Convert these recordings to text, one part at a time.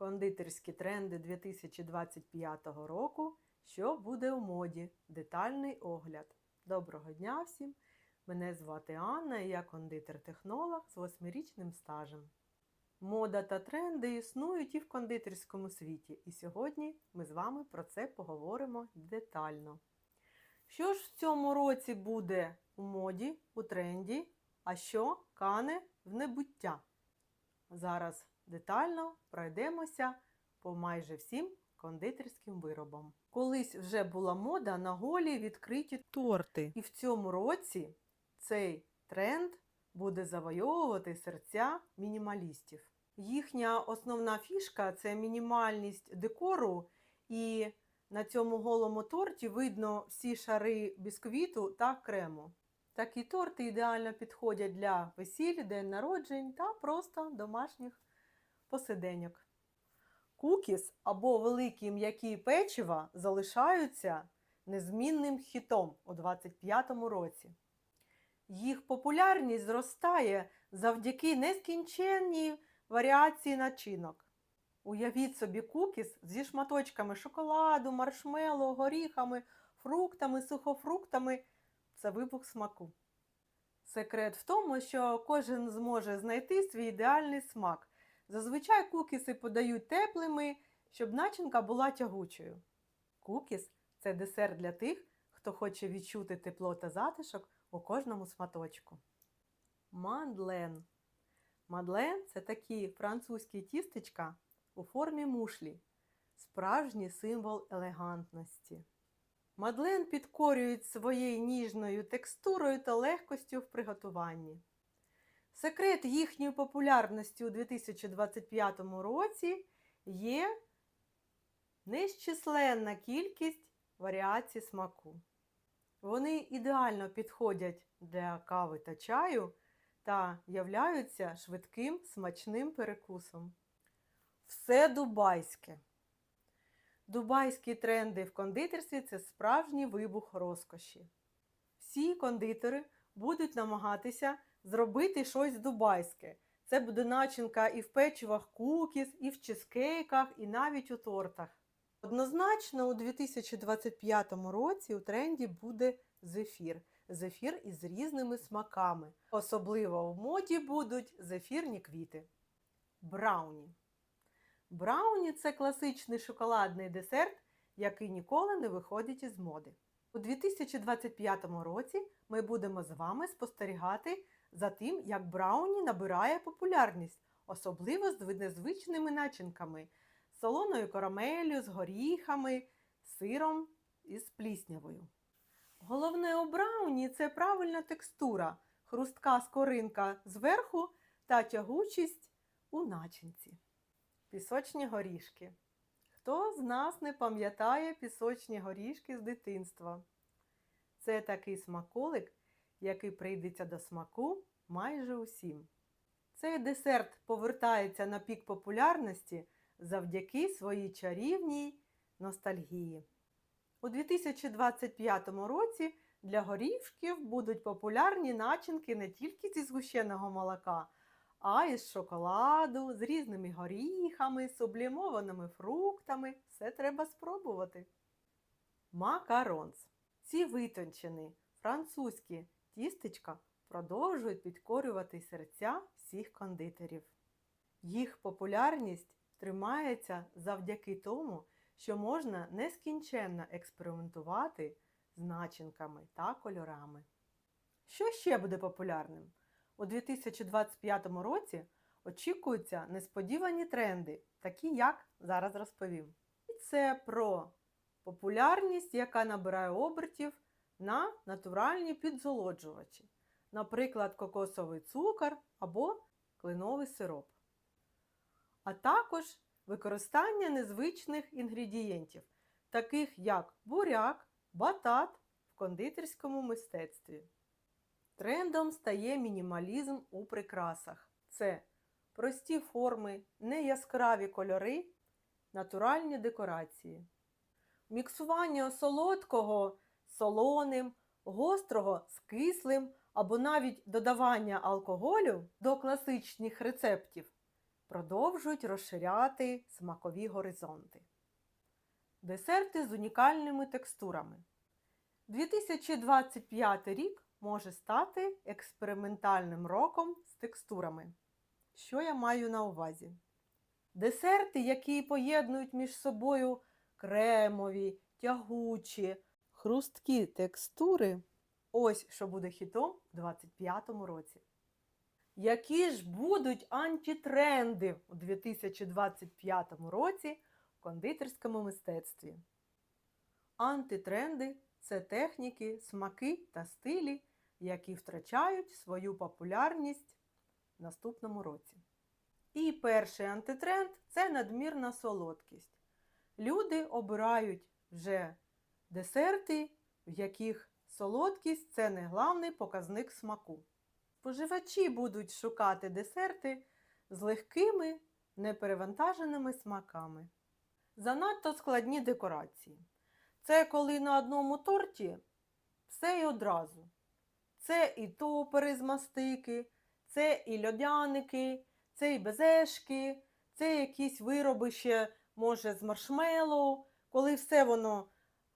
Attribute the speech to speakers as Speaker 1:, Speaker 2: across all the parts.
Speaker 1: Кондитерські тренди 2025 року. Що буде у моді? Детальний огляд. Доброго дня всім! Мене звати Анна і я кондитер-технолог з восьмирічним стажем. Мода та тренди існують і в кондитерському світі, і сьогодні ми з вами про це поговоримо детально. Що ж в цьому році буде у моді, у тренді, а що кане в небуття? Зараз детально пройдемося по майже всім кондитерським виробам. Колись вже була мода на голі відкриті торти. І в цьому році цей тренд буде завойовувати серця мінімалістів. Їхня основна фішка це мінімальність декору, і на цьому голому торті видно всі шари бісквіту та крему. Такі торти ідеально підходять для весіль, день народжень та просто домашніх посиденьок. Кукіс або великі м'які печива залишаються незмінним хітом у 2025 році. Їх популярність зростає завдяки нескінченній варіації начинок. Уявіть собі кукіс зі шматочками шоколаду, маршмеллоу, горіхами, фруктами, сухофруктами це вибух смаку. Секрет в тому, що кожен зможе знайти свій ідеальний смак. Зазвичай кукіси подають теплими, щоб начинка була тягучою. Кукіс це десерт для тих, хто хоче відчути тепло та затишок у кожному сматочку. Мандлен. Мадлен це такі французькі тістечка у формі мушлі, справжній символ елегантності. Мадлен підкорюють своєю ніжною текстурою та легкостю в приготуванні. Секрет їхньої популярності у 2025 році є нещисленна кількість варіацій смаку. Вони ідеально підходять для кави та чаю та являються швидким смачним перекусом. Все дубайське. Дубайські тренди в кондитерстві це справжній вибух розкоші. Всі кондитери будуть намагатися зробити щось дубайське. Це буде начинка і в печивах кукіс, і в чизкейках, і навіть у тортах. Однозначно, у 2025 році у тренді буде зефір. Зефір із різними смаками. Особливо в моді будуть зефірні квіти. Брауні. Брауні це класичний шоколадний десерт, який ніколи не виходить із моди. У 2025 році ми будемо з вами спостерігати за тим, як брауні набирає популярність, особливо з незвичними начинками, солоною карамеллю, з горіхами, сиром і з пліснявою. Головне у брауні це правильна текстура, хрустка скоринка зверху та тягучість у начинці. Пісочні горішки. Хто з нас не пам'ятає пісочні горішки з дитинства? Це такий смаколик, який прийдеться до смаку майже усім. Цей десерт повертається на пік популярності завдяки своїй чарівній ностальгії. У 2025 році для горішків будуть популярні начинки не тільки зі згущеного молока, а й з шоколаду, з різними горіхами, сублімованими фруктами. Все треба спробувати. Макаронс. Ці витончені французькі тістечка продовжують підкорювати серця всіх кондитерів. Їх популярність тримається завдяки тому, що можна нескінченно експериментувати з начинками та кольорами. Що ще буде популярним? У 2025 році очікуються несподівані тренди, такі як зараз розповім. І це про популярність, яка набирає обертів на натуральні підзолоджувачі, наприклад, кокосовий цукор або кленовий сироп. А також використання незвичних інгредієнтів, таких як буряк, батат в кондитерському мистецтві. Трендом стає мінімалізм у прикрасах. Це прості форми, неяскраві кольори, натуральні декорації. Міксування солодкого солоним, гострого з кислим або навіть додавання алкоголю до класичних рецептів продовжують розширяти смакові горизонти. Десерти з унікальними текстурами. 2025 рік може стати експериментальним роком з текстурами. Що я маю на увазі? Десерти, які поєднують між собою кремові, тягучі, хрусткі текстури. Ось що буде хітом у 2025 році. Які ж будуть антитренди у 2025 році в кондитерському мистецтві? Антитренди це техніки, смаки та стилі, які втрачають свою популярність в наступному році. І перший антитренд це надмірна солодкість. Люди обирають вже десерти, в яких солодкість це не главний показник смаку. Споживачі будуть шукати десерти з легкими, неперевантаженими смаками. Занадто складні декорації. Це коли на одному торті все і одразу. Це і топери з мастики, це і льодяники, це і безешки, це якісь вироби ще, може, з маршмеллоу. Коли все воно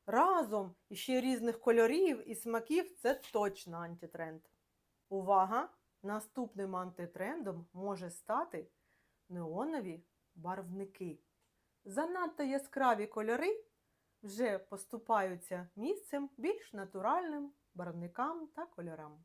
Speaker 1: разом і ще різних кольорів і смаків, це точно антитренд. Увага! Наступним антитрендом може стати неонові барвники. Занадто яскраві кольори вже поступаються місцем більш натуральним барвникам та кольорам.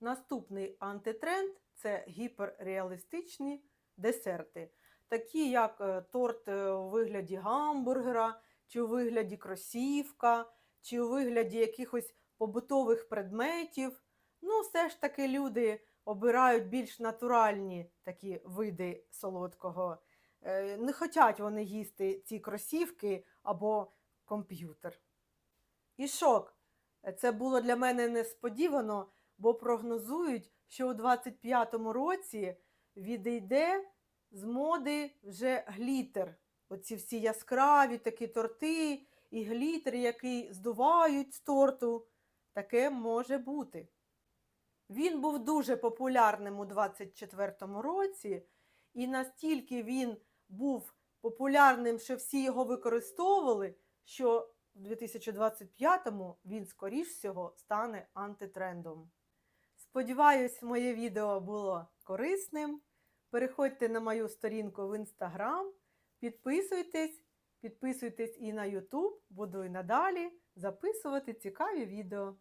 Speaker 1: Наступний антитренд це гіперреалістичні десерти, такі як е, торт е, у вигляді гамбургера, чи у вигляді кросівка, чи у вигляді якихось побутових предметів. Ну, все ж таки люди обирають більш натуральні такі види солодкого. Е, Не хочуть вони їсти ці кросівки або комп'ютер. І шок. Це було для мене несподівано, бо прогнозують, що у 25-му році відійде з моди вже глітер. Оці всі яскраві такі торти і глітер, який здувають з торту. Таке може бути. Він був дуже популярним у 24-му році, і настільки він був популярним, що всі його використовували, що в 2025-му він, скоріш всього, стане антитрендом. Сподіваюсь, моє відео було корисним. Переходьте на мою сторінку в Instagram, підписуйтесь, підписуйтесь і на YouTube, буду і надалі записувати цікаві відео.